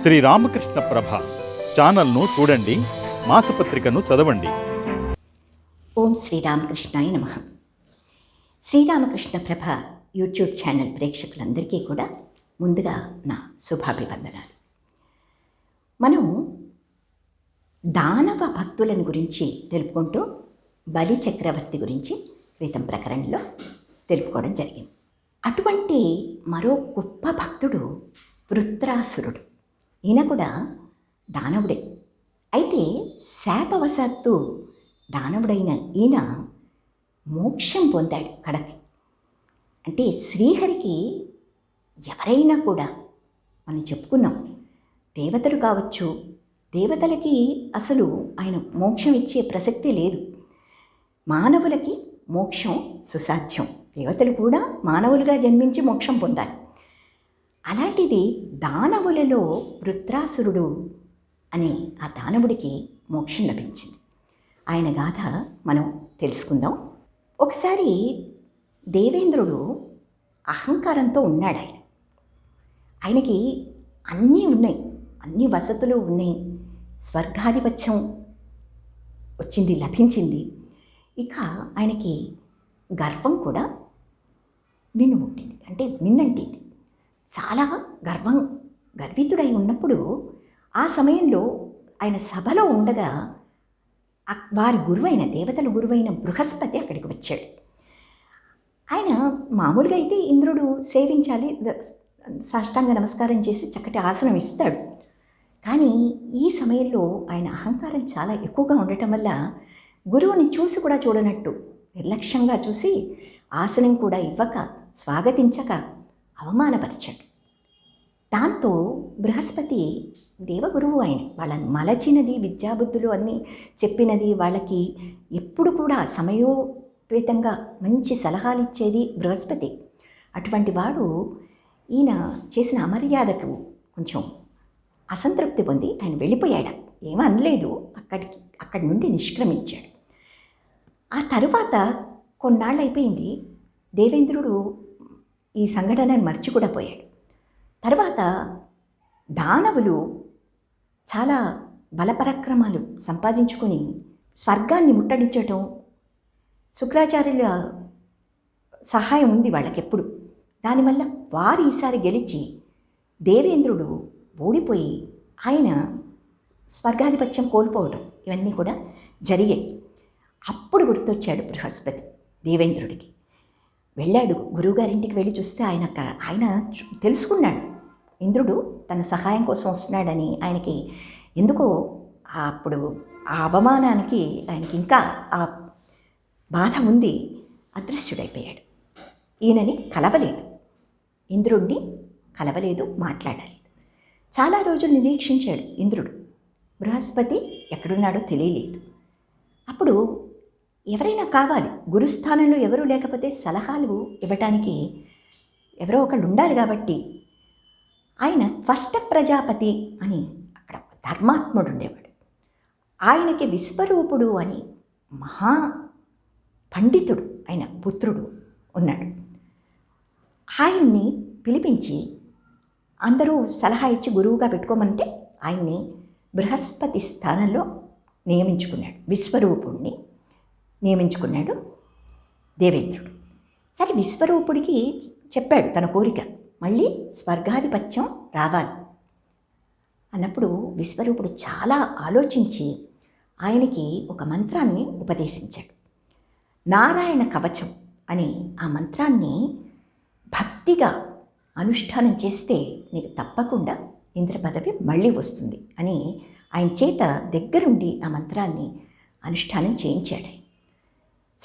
శ్రీ రామకృష్ణ ప్రభ ఛానల్ను చూడండి మాసపత్రికను చదవండి. ఓం శ్రీరామకృష్ణాయ నమ. శ్రీరామకృష్ణ ప్రభ యూట్యూబ్ ఛానల్ ప్రేక్షకులందరికీ కూడా ముందుగా నా శుభాభివందనాలు. మనం దానవ భక్తులను గురించి తెలుపుకుంటూ బలి చక్రవర్తి గురించి క్రితం ప్రకరణలో తెలుపుకోవడం జరిగింది. అటువంటి మరో గొప్ప భక్తుడు వృత్రాసురుడు ఈయన కూడా దానవుడే. అయితే శాపవశాత్తు దానవుడైన ఈయన మోక్షం పొందాడు కడకి. అంటే శ్రీహరికి ఎవరైనా కూడా మనం చెప్పుకున్నాం దేవతలు కావచ్చు దేవతలకి అసలు ఆయన మోక్షం ఇచ్చే ప్రసక్తే లేదు. మానవులకి మోక్షం సుసాధ్యం. దేవతలు కూడా మానవులుగా జన్మించి మోక్షం పొందాలి. అలాంటిది దానవులలో వృత్రాసురుడు అనే ఆ దానవుడికి మోక్షం లభించింది. ఆయన గాథ మనం తెలుసుకుందాం. ఒకసారి దేవేంద్రుడు అహంకారంతో ఉన్నాడు ఆయన. ఆయనకి అన్నీ ఉన్నాయి. అన్ని వసతులు ఉన్నాయి. స్వర్గాధిపత్యం వచ్చింది లభించింది. ఇక ఆయనకి గర్వం కూడా మిన్నుముట్టింది. అంటే మిన్నంటింది. చాలా గర్వం గర్వితుడై ఉన్నప్పుడు ఆ సమయంలో ఆయన సభలో ఉండగా వారి గురువైన దేవతల గురువైన బృహస్పతి అక్కడికి వచ్చాడు. ఆయన మామూలుగా అయితే ఇంద్రుడు సేవించాలి సాష్టాంగ నమస్కారం చేసి చక్కటి ఆసనం ఇస్తాడు. కానీ ఈ సమయంలో ఆయన అహంకారం చాలా ఎక్కువగా ఉండటం వల్ల గురువుని చూసి కూడా చూడనట్టు నిర్లక్ష్యంగా చూసి ఆసనం కూడా ఇవ్వక స్వాగతించక అవమానపరిచాడు. దాంతో బృహస్పతి దేవగురువు ఆయన వాళ్ళని మలచినది విద్యాబుద్ధులు అన్నీ చెప్పినది వాళ్ళకి ఎప్పుడు కూడా సమయోపేతంగా మంచి సలహాలు ఇచ్చేది బృహస్పతి. అటువంటి వాడు ఈయన చేసిన అమర్యాదకు కొంచెం అసంతృప్తి పొంది ఆయన వెళ్ళిపోయాడు. ఏమీ అనలేదు. అక్కడికి అక్కడి నుండి నిష్క్రమించాడు. ఆ తరువాత కొన్నాళ్ళు అయిపోయింది దేవేంద్రుడు ఈ సంఘటనను మర్చి కూడా పోయాడు. తర్వాత దానవులు చాలా బలపరాక్రమాలు సంపాదించుకొని స్వర్గాన్ని ముట్టడించటం శుక్రాచార్యుల సహాయం ఉంది వాళ్ళకెప్పుడు. దానివల్ల వారు ఈసారి గెలిచి దేవేంద్రుడు ఓడిపోయి ఆయన స్వర్గాధిపత్యం కోల్పోవడం ఇవన్నీ కూడా జరిగాయి. అప్పుడు గుర్తొచ్చాడు బృహస్పతి దేవేంద్రుడికి. వెళ్ళాడు. గురువుగారింటికి వెళ్ళి చూస్తే ఆయన ఆయన తెలుసుకున్నాడు. ఇంద్రుడు తన సహాయం కోసం వస్తున్నాడని ఆయనకి ఎందుకో అప్పుడు ఆ అవమానానికి ఆయనకి ఇంకా ఆ బాధ ఉంది. అదృశ్యుడైపోయాడు. ఈయనని కలవలేదు. ఇంద్రుణ్ణి కలవలేదు మాట్లాడలేదు. చాలా రోజులు నిరీక్షించాడు ఇంద్రుడు. బృహస్పతి ఎక్కడున్నాడో తెలియలేదు. అప్పుడు ఎవరైనా కావాలి. గురుస్థానంలో ఎవరూ లేకపోతే సలహాలు ఇవ్వటానికి ఎవరో ఒకళ్ళు ఉండాలి కాబట్టి ఆయన త్వష్ట ప్రజాపతి అని అక్కడ ధర్మాత్ముడు ఉండేవాడు. ఆయనకి విశ్వరూపుడు అని మహా పండితుడు ఆయన పుత్రుడు ఉన్నాడు. ఆయన్ని పిలిపించి అందరూ సలహా ఇచ్చి గురువుగా పెట్టుకోమంటే ఆయన్ని బృహస్పతి స్థానంలో నియమించుకున్నాడు విశ్వరూపుణ్ణి. నియమించుకున్నాడు దేవేంద్రుడు. సరే విశ్వరూపుడికి చెప్పాడు తన కోరిక మళ్ళీ స్వర్గాధిపత్యం రావాలి అన్నప్పుడు విశ్వరూపుడు చాలా ఆలోచించి ఆయనకి ఒక మంత్రాన్ని ఉపదేశించాడు. నారాయణ కవచం అనే ఆ మంత్రాన్ని భక్తిగా అనుష్ఠానం చేస్తే నీకు తప్పకుండా ఇంద్ర పదవి మళ్ళీ వస్తుంది అని ఆయన చేత దగ్గరుండి ఆ మంత్రాన్ని అనుష్ఠానం చేయించాడు.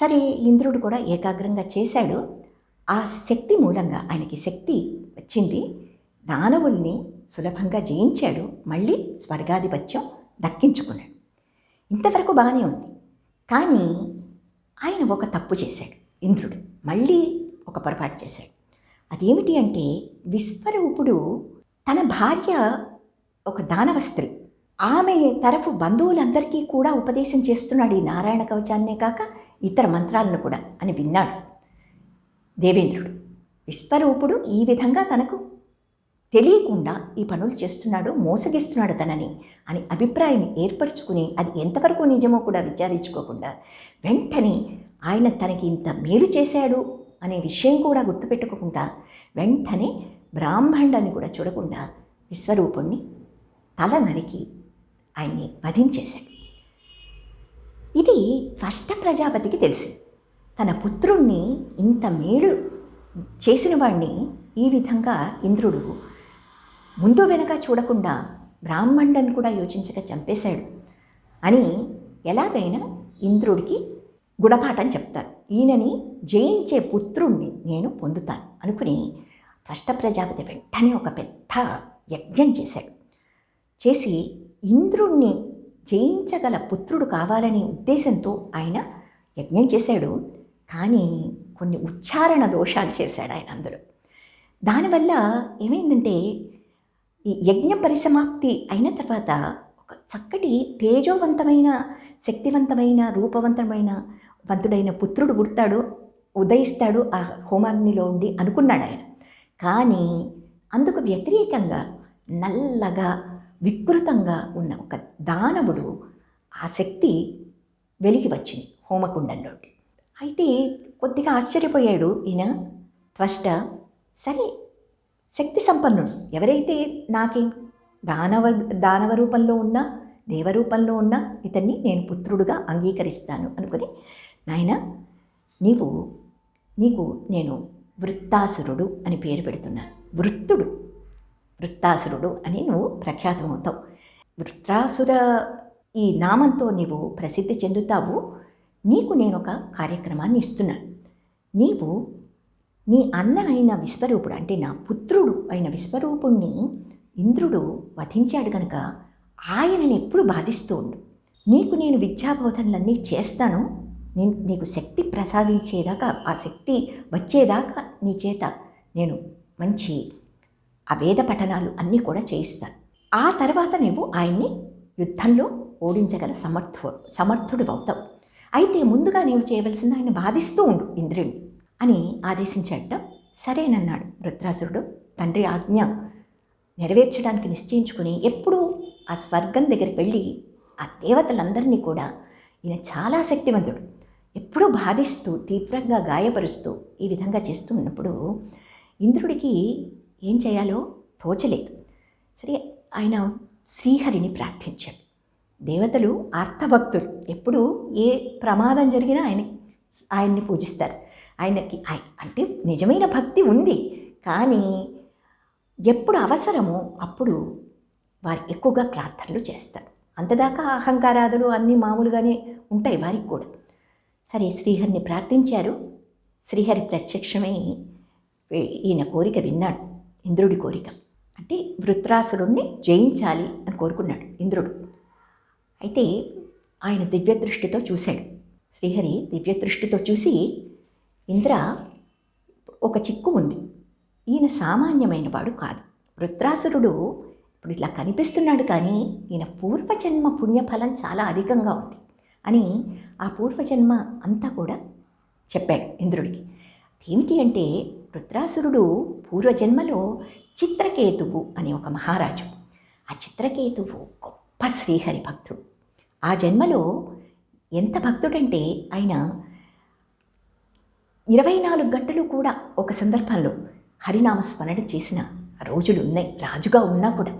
సరే ఇంద్రుడు కూడా ఏకాగ్రంగా చేశాడు. ఆ శక్తి మూలంగా ఆయనకి శక్తి వచ్చింది. దానవుల్ని సులభంగా జయించాడు. మళ్ళీ స్వర్గాధిపత్యం దక్కించుకున్నాడు. ఇంతవరకు బాగానే ఉంది. కానీ ఆయన ఒక తప్పు చేశాడు ఇంద్రుడు. మళ్ళీ ఒక పొరపాటు చేశాడు. అదేమిటి అంటే విశ్వరూపుడు తన భార్య ఒక దానవ స్త్రీ. ఆమె తరఫు బంధువులందరికీ కూడా ఉపదేశం చేస్తున్నాడు ఈ నారాయణ కవచాన్నే కాక ఇతర మంత్రాలను కూడా అని విన్నాడు. దేవేంద్రుడు విశ్వరూపుడు ఈ విధంగా తనకు తెలియకుండా ఈ పనులు చేస్తున్నాడు మోసగిస్తున్నాడు తనని అని అభిప్రాయం ఏర్పరచుకుని అది ఎంతవరకు నిజమో కూడా విచారించుకోకుండా వెంటనే ఆయన తనకి ఇంత మేలు చేశాడు అనే విషయం కూడా గుర్తుపెట్టుకోకుండా వెంటనే బ్రాహ్మణుడని కూడా చూడకుండా విశ్వరూపుణ్ణి తల నరికి ఆయన్ని వధించేశాడు. ఇది ఫస్ట్ ప్రజాపతికి తెలిసి. తన పుత్రుణ్ణి ఇంత మేలు చేసిన వాణ్ణి ఈ విధంగా ఇంద్రుడు ముందు వెనక చూడకుండా బ్రాహ్మణుడని కూడా యోచించక చంపేశాడు అని ఎలాగైనా ఇంద్రుడికి గుణపాఠం చెప్తారు. ఈయనని జయించే పుత్రుణ్ణి నేను పొందుతాను అనుకుని ఫస్ట్ ప్రజాపతి వెంటనే ఒక పెద్ద యజ్ఞం చేశాడు. చేసి ఇంద్రుణ్ణి జయించగల పుత్రుడు కావాలనే ఉద్దేశంతో ఆయన యజ్ఞం చేశాడు. కానీ కొన్ని ఉచ్చారణ దోషాలు చేశాడు ఆయన అందులో దానివల్ల ఏమైందంటే ఈ యజ్ఞ పరిసమాప్తి అయిన తర్వాత ఒక చక్కటి తేజోవంతమైన శక్తివంతమైన రూపవంతమైన వంతుడైన పుత్రుడు పుడతాడు ఉదయిస్తాడు ఆ హోమాగ్నిలో ఉండి అనుకున్నాడు ఆయన. కానీ అందుకు వ్యతిరేకంగా నల్లగా వికృతంగా ఉన్న ఒక దానవుడు ఆ శక్తి వెలిగి వచ్చింది హోమకుండంలోకి. అయితే కొద్దిగా ఆశ్చర్యపోయాడు ఈయన. త్వష్ట సరే శక్తి సంపన్నుడు. ఎవరైతే నాకేం దానవ దానవ రూపంలో ఉన్న దేవరూపంలో ఉన్న ఇతన్ని నేను పుత్రుడుగా అంగీకరిస్తాను అనుకుని నాయన నీవు నీకు నేను వృత్తాసురుడు అని పేరు పెడుతున్నాను. వృత్తుడు. వృత్తాసురుడు అని నువ్వు ప్రఖ్యాతమవుతావు. వృత్రాసుర ఈ నామంతో నీవు ప్రసిద్ధి చెందుతావు. నీకు నేను ఒక కార్యక్రమాన్ని ఇస్తున్నాను నీవు నీ అన్న అయిన విశ్వరూపుడు అంటే నా పుత్రుడు అయిన విశ్వరూపుణ్ణి ఇంద్రుడు వధించాడు కనుక ఆయనని ఎప్పుడు బాధిస్తూ ఉండు. నీకు నేను విద్యాబోధనలన్నీ చేస్తాను. నేను నీకు శక్తి ప్రసాదించేదాకా ఆ శక్తి వచ్చేదాకా నీ చేత నేను మంచి ఆ వేద పఠనాలు అన్నీ కూడా చేయిస్తాను. ఆ తర్వాత నువ్వు ఆయన్ని యుద్ధంలో ఓడించగల సమర్థు సమర్థుడు అవుతావు అయితే ముందుగా నీవు చేయవలసింది ఆయన బాధిస్తూ ఉండు ఇంద్రుడిని అని ఆదేశించాట సరేనన్నాడు రుద్రాసురుడు. తండ్రి ఆజ్ఞ నెరవేర్చడానికి నిశ్చయించుకుని ఎప్పుడూ ఆ స్వర్గం దగ్గరికి వెళ్ళి ఆ దేవతలందరినీ కూడా ఈయన చాలా శక్తివంతుడు. ఎప్పుడూ బాధిస్తూ తీవ్రంగా గాయపరుస్తూ ఈ విధంగా చేస్తూ ఉన్నప్పుడు ఇంద్రుడికి ఏం చేయాలో తోచలేదు. సరే ఆయన శ్రీహరిని ప్రార్థించాడు దేవతలు అర్థభక్తులు ఎప్పుడు ఏ ప్రమాదం జరిగినా ఆయన ఆయన్ని పూజిస్తారు. ఆయనకి ఆయ- అంటే నిజమైన భక్తి ఉంది. కానీ ఎప్పుడు అవసరమో అప్పుడు వారు ఎక్కువగా ప్రార్థనలు చేస్తారు. అంతదాకా అహంకారాదులు అన్నీ మామూలుగానే ఉంటాయి వారికి కూడా. సరే శ్రీహరిని ప్రార్థించారు. శ్రీహరి ప్రత్యక్షమై ఈయన కోరిక విన్నాడు. ఇంద్రుడి కోరిక. అంటే వృత్రాసురుణ్ణి జయించాలి అని కోరుకున్నాడు ఇంద్రుడు. అయితే ఆయన దివ్యదృష్టితో చూశాడు. శ్రీహరి దివ్యదృష్టితో చూసి ఇంద్ర ఒక చిక్కు ఉంది. ఈయన సామాన్యమైన వాడు కాదు. వృత్రాసురుడు ఇప్పుడు ఇలా కనిపిస్తున్నాడు కానీ ఈయన పూర్వజన్మ పుణ్యఫలం చాలా అధికంగా ఉంది అని ఆ పూర్వజన్మ అంతా కూడా చెప్పాడు ఇంద్రుడికి. ఏమిటి అంటే వృత్రాసురుడు పూర్వజన్మలో చిత్రకేతువు అనే ఒక మహారాజు. ఆ చిత్రకేతువు గొప్ప శ్రీహరి భక్తుడు. ఆ జన్మలో ఎంత భక్తుడంటే ఆయన ఇరవై నాలుగు గంటలు కూడా ఒక సందర్భంలో హరినామ స్మరణ చేసిన రోజులు ఉన్నాయి. రాజుగా ఉన్నా కూడా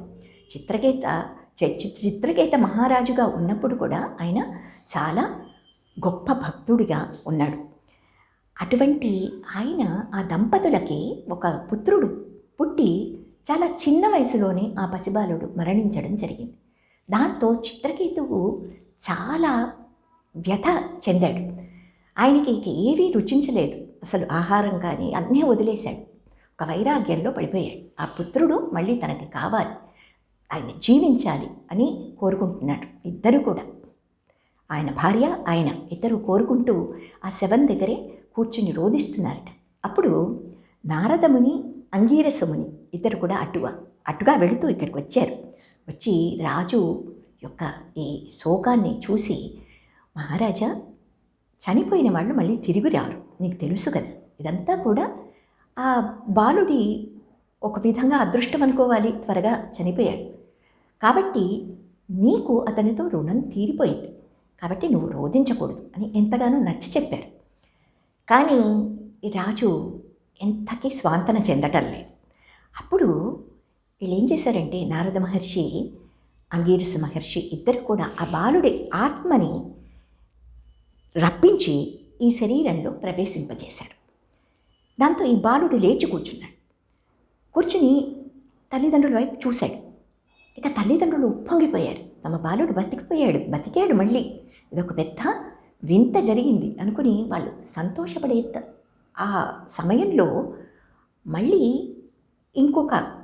చిత్రకేత చిత్రకేత మహారాజుగా ఉన్నప్పుడు కూడా ఆయన చాలా గొప్ప భక్తుడిగా ఉన్నాడు. అటువంటి ఆయన ఆ దంపతులకి ఒక పుత్రుడు పుట్టి చాలా చిన్న వయసులోనే ఆ పసిబాలుడు మరణించడం జరిగింది. దాంతో చిత్రకేతువు చాలా వ్యథ చెందాడు. ఆయనకి ఇక ఏవీ రుచించలేదు. అసలు ఆహారం కానీ అన్నీ వదిలేశాడు. ఒక వైరాగ్యంలో పడిపోయాడు. ఆ పుత్రుడు మళ్ళీ తనకి కావాలి. ఆయన జీవించాలి అని కోరుకుంటున్నాడు. ఇద్దరు కూడా. ఆయన భార్య ఆయన ఇద్దరు కోరుకుంటూ ఆ శవం దగ్గరే కూర్చుని రోధిస్తున్నారట. అప్పుడు నారదముని అంగీరసముని ఇద్దరు కూడా అటుగా అటుగా వెళుతూ ఇక్కడికి వచ్చారు. వచ్చి రాజు యొక్క ఈ శోకాన్ని చూసి మహారాజా చనిపోయిన వాళ్ళు మళ్ళీ తిరిగి రారు. నీకు తెలుసు కదా ఇదంతా కూడా ఆ బాలుడి ఒక విధంగా అదృష్టం అనుకోవాలి త్వరగా చనిపోయాడు. కాబట్టి నీకు అతనితో రుణం తీరిపోయింది. కాబట్టి నువ్వు రోధించకూడదు అని ఎంతగానో నచ్చి చెప్పారు. కానీ ఈ రాజు ఎంతకీ స్వాంతన చెందటం లేదు. అప్పుడు వీళ్ళు ఏం చేశారంటే నారద మహర్షి అంగీరస మహర్షి ఇద్దరు కూడా ఆ బాలుడి ఆత్మని రప్పించి ఈ శరీరంలో ప్రవేశింపజేశారు. దాంతో ఈ బాలుడు లేచి కూర్చున్నాడు. కూర్చుని తల్లిదండ్రుల వైపు చూశాడు. ఇక తల్లిదండ్రులు ఉప్పొంగిపోయారు. తమ బాలుడు బతికిపోయాడు బతికాడు మళ్ళీ. ఇదొక పెద్ద వింత జరిగింది అనుకుని వాళ్ళు సంతోషపడే ఆ సమయంలో మళ్ళీ ఇంకొక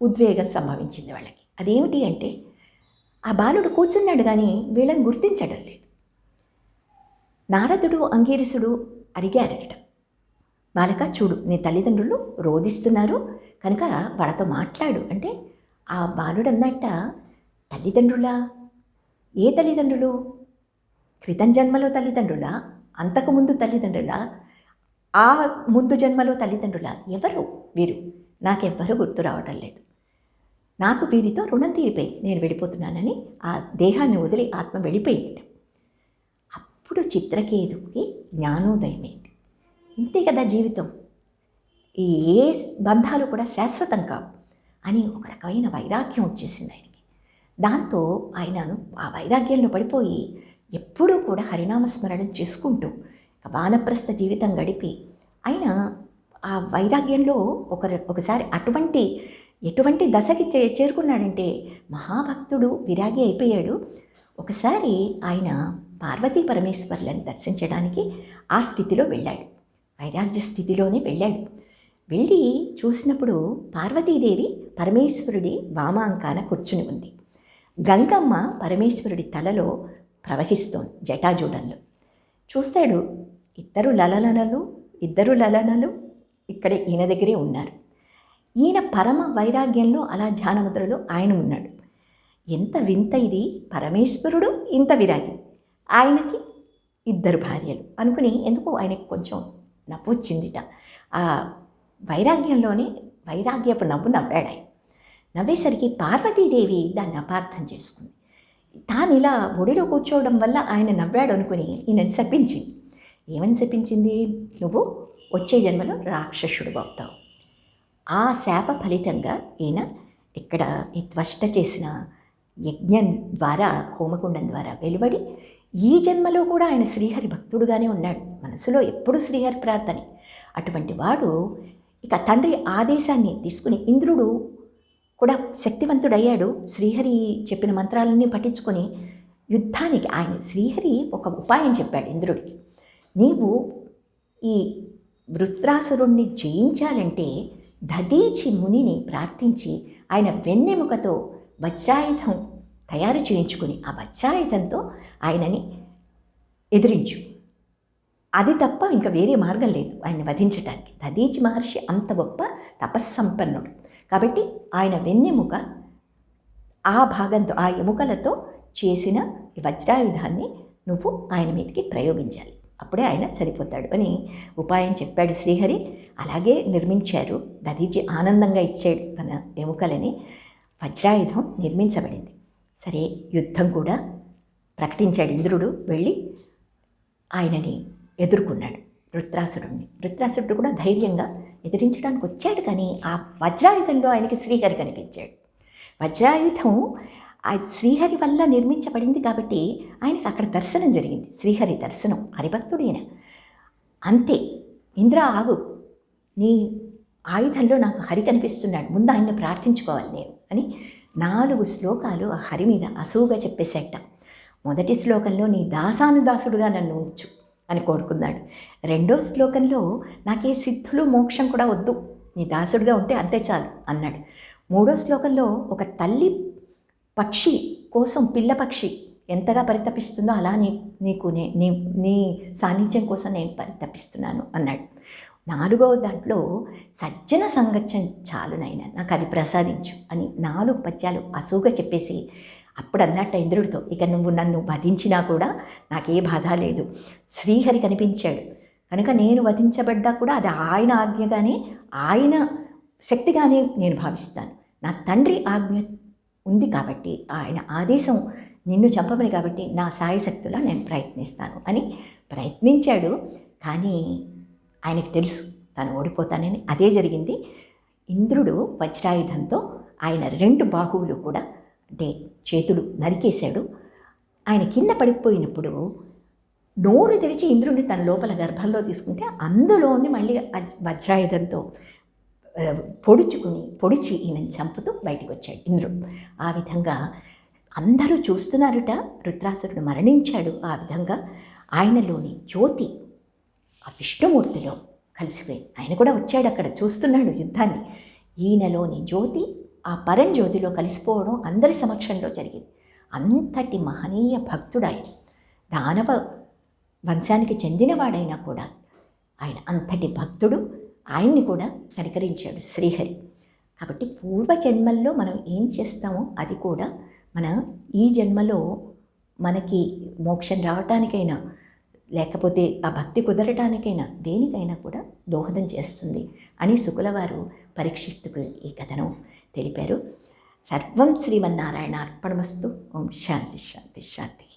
ఉద్వేగం సంభవించింది వాళ్ళకి. అదేమిటి అంటే ఆ బాలుడు కూర్చున్నాడు కానీ వీళ్ళని గుర్తించడం లేదు. నారదుడు అంగీరసుడు అడిగారట బాలక చూడు నీ తల్లిదండ్రులు రోధిస్తున్నారు కనుక వాళ్ళతో మాట్లాడు అంటే ఆ బాలుడు అన్నట్ట తల్లిదండ్రులా? ఏ తల్లిదండ్రులు? క్రితం జన్మలో తల్లిదండ్రులా అంతకుముందు తల్లిదండ్రులా? ఆ ముందు జన్మలో తల్లిదండ్రులా? ఎవరు? వీరు. నాకెవ్వరూ గుర్తు రావటం లేదు. నాకు వీరితో రుణం తీరిపోయి నేను వెళ్ళిపోతున్నానని ఆ దేహాన్ని వదిలి ఆత్మ వెళ్ళిపోయింది అప్పుడు చిత్రకేతుకి జ్ఞానోదయమైంది. ఇంతే కదా జీవితం. ఏ బంధాలు కూడా శాశ్వతం కావు అని ఒక రకమైన వైరాగ్యం వచ్చేసింది ఆయనకి. దాంతో ఆయనను ఆ వైరాగ్యంలో పడిపోయి ఎప్పుడూ కూడా హరినామస్మరణం చేసుకుంటూ ఒక వానప్రస్థ జీవితం గడిపి ఆయన ఆ వైరాగ్యంలో ఒక ఒకసారి అటువంటి ఎటువంటి దశకి చే చేరుకున్నాడంటే మహాభక్తుడు విరాగి అయిపోయాడు. ఒకసారి ఆయన పార్వతీ పరమేశ్వర్లను దర్శించడానికి ఆ స్థితిలో వెళ్ళాడు. వైరాగ్య స్థితిలోనే వెళ్ళాడు. వెళ్ళి చూసినప్పుడు పార్వతీదేవి పరమేశ్వరుడి వామాంకాన కూర్చుని ఉంది. గంగమ్మ పరమేశ్వరుడి తలలో ప్రవహిస్తోంది జటాజూడంలో. చూస్తాడు ఇద్దరు లలలనలు ఇద్దరు లలనలు ఇక్కడ ఈయన దగ్గరే ఉన్నారు. ఈయన పరమ వైరాగ్యంలో అలా ధ్యానముద్రలో ఆయన ఉన్నాడు. ఎంత వింత ఇది పరమేశ్వరుడు ఇంత విరాగి. ఆయనకి ఇద్దరు భార్యలు. అనుకుని ఎందుకో ఆయనకు కొంచెం నవ్వు వచ్చిందిట. ఆ వైరాగ్యంలోనే వైరాగ్యపు నవ్వు నవ్వాడు ఆయన నవ్వేసరికి పార్వతీదేవి దాన్ని అపార్థం చేసుకుంది. తాను ఇలా ఒడిలో కూర్చోవడం వల్ల ఆయన నవ్వాడు అనుకుని ఈయనని శపించి ఏమని శపించింది? నువ్వు వచ్చే జన్మలో రాక్షసుడు అవుతావు. ఆ శాప ఫలితంగా ఈయన ఇక్కడ ఈ త్వష్ట చేసిన యజ్ఞం ద్వారా హోమకుండం ద్వారా వెలువడి ఈ జన్మలో కూడా ఆయన శ్రీహరి భక్తుడుగానే ఉన్నాడు. మనసులో ఎప్పుడూ శ్రీహరి ప్రార్థనే. అటువంటి వాడు ఇక తండ్రి ఆదేశాన్ని తీసుకుని ఇంద్రుడు కూడా శక్తివంతుడయ్యాడు. శ్రీహరి చెప్పిన మంత్రాలన్నీ పఠించుకొని యుద్ధానికి ఆయన శ్రీహరి ఒక ఉపాయం చెప్పాడు ఇంద్రుడికి. నీవు ఈ వృత్రాసురుణ్ణి జయించాలంటే దదీచి మునిని ప్రార్థించి ఆయన వెన్నెముకతో వజ్రాయుధం తయారు చేయించుకుని ఆ వజ్రాయుధంతో ఆయనని ఎదిరించు. అది తప్ప ఇంకా వేరే మార్గం లేదు ఆయన వధించడానికి దదీచి మహర్షి అంత గొప్ప తపస్సంపన్నుడు. కాబట్టి ఆయన వెన్నెముక ఆ భాగంతో ఆ ఎముకలతో చేసిన వజ్రాయుధాన్ని నువ్వు ఆయన మీదకి ప్రయోగించాలి. అప్పుడే ఆయన సరిపోతాడు అని ఉపాయం చెప్పాడు శ్రీహరి. అలాగే నిర్మించారు. దదీచి ఆనందంగా ఇచ్చాడు తన ఎముకలని. వజ్రాయుధం నిర్మించబడింది. సరే యుద్ధం కూడా ప్రకటించాడు ఇంద్రుడు. వెళ్ళి ఆయనని ఎదుర్కొన్నాడు. వృత్రాసురుణ్ణి వృత్రాసురుడు కూడా ధైర్యంగా ఎదిరించడానికి వచ్చాడు కానీ ఆ వజ్రాయుధంలో ఆయనకి శ్రీహరి కనిపించాడు. వజ్రాయుధం ఆ శ్రీహరి వల్ల నిర్మించబడింది కాబట్టి ఆయనకు అక్కడ దర్శనం జరిగింది. శ్రీహరి దర్శనం హరిభక్తుడైన. అంతే ఇంద్ర ఆగు నీ ఆయుధంలో నాకు హరి కనిపిస్తున్నాడు ముందు ఆయన్ని ప్రార్థించుకోవాలి నేను అని నాలుగు శ్లోకాలు ఆ హరి మీద అసూగా చెప్పేసేట మొదటి శ్లోకంలో నీ దాసానుదాసుడుగా నన్ను ఉంచు. అని కోరుకున్నాడు. రెండో శ్లోకంలో నాకే సిద్ధులు మోక్షం కూడా వద్దు నీ దాసుడిగా ఉంటే అంతే చాలు అన్నాడు. మూడో శ్లోకంలో ఒక తల్లి పక్షి కోసం పిల్ల పక్షి ఎంతగా పరితపిస్తుందో అలా నీ నీకు నే నీ నీ సాన్నిధ్యం కోసం నేను పరితపిస్తున్నాను అన్నాడు. నాలుగవ దాంట్లో సజ్జన సంగత్యం చాలు నాకు అది ప్రసాదించు అని నాలుగు పద్యాలు అసూగా చెప్పేసి అప్పుడు అన్నట్ట ఇంద్రుడితో ఇక నువ్వు నన్ను వధించినా కూడా నాకే బాధ లేదు. శ్రీహరి కనిపించాడు. కనుక నేను వధించబడ్డా కూడా అది ఆయన ఆజ్ఞగానే ఆయన శక్తిగానే నేను భావిస్తాను. నా తండ్రి ఆజ్ఞ ఉంది కాబట్టి ఆయన ఆదేశం నిన్ను చంపమని కాబట్టి నా సాయశక్తులా నేను ప్రయత్నిస్తాను అని ప్రయత్నించాడు. కానీ ఆయనకు తెలుసు తను ఓడిపోతానని. అదే జరిగింది. ఇంద్రుడు వజ్రాయుధంతో ఆయన రెండు బాహువులు కూడా అంటే చేతులు నరికేశాడు. ఆయన కింద పడిపోయినప్పుడు నోరు తెరిచి ఇంద్రుడిని తన లోపల గర్భంలో తీసుకుంటే అందులోని మళ్ళీ వజ్రాయుధంతో పొడుచుకుని పొడిచి ఈయనని చంపుతూ బయటకు వచ్చాడు ఇంద్రుడు. ఆ విధంగా అందరూ చూస్తున్నారుట. రుద్రాసురుడు మరణించాడు ఆ విధంగా. ఆయనలోని జ్యోతి ఆ విష్ణుమూర్తిలో కలిసిపోయి ఆయన కూడా వచ్చాడు అక్కడ చూస్తున్నాడు యుద్ధాన్ని. ఈయనలోని జ్యోతి ఆ పరంజ్యోతిలో కలిసిపోవడం అందరి సమక్షంలో జరిగింది. అంతటి మహనీయ భక్తుడాయన దానవ వంశానికి చెందినవాడైనా కూడా ఆయన అంతటి భక్తుడు ఆయన్ని కూడా కనికరించాడు శ్రీహరి. కాబట్టి పూర్వ జన్మల్లో మనం ఏం చేస్తామో అది కూడా మన ఈ జన్మలో మనకి మోక్షం రావటానికైనా లేకపోతే ఆ భక్తి కుదరటానికైనా దేనికైనా కూడా దోహదం చేస్తుంది అని శుకులవారు పరీక్షిత్తుకు ఈ కథను. తెలిపారు. సర్వం శ్రీమన్నారాయణ అర్పణమస్తు. ఓం శాంతి శాంతి శాంతి.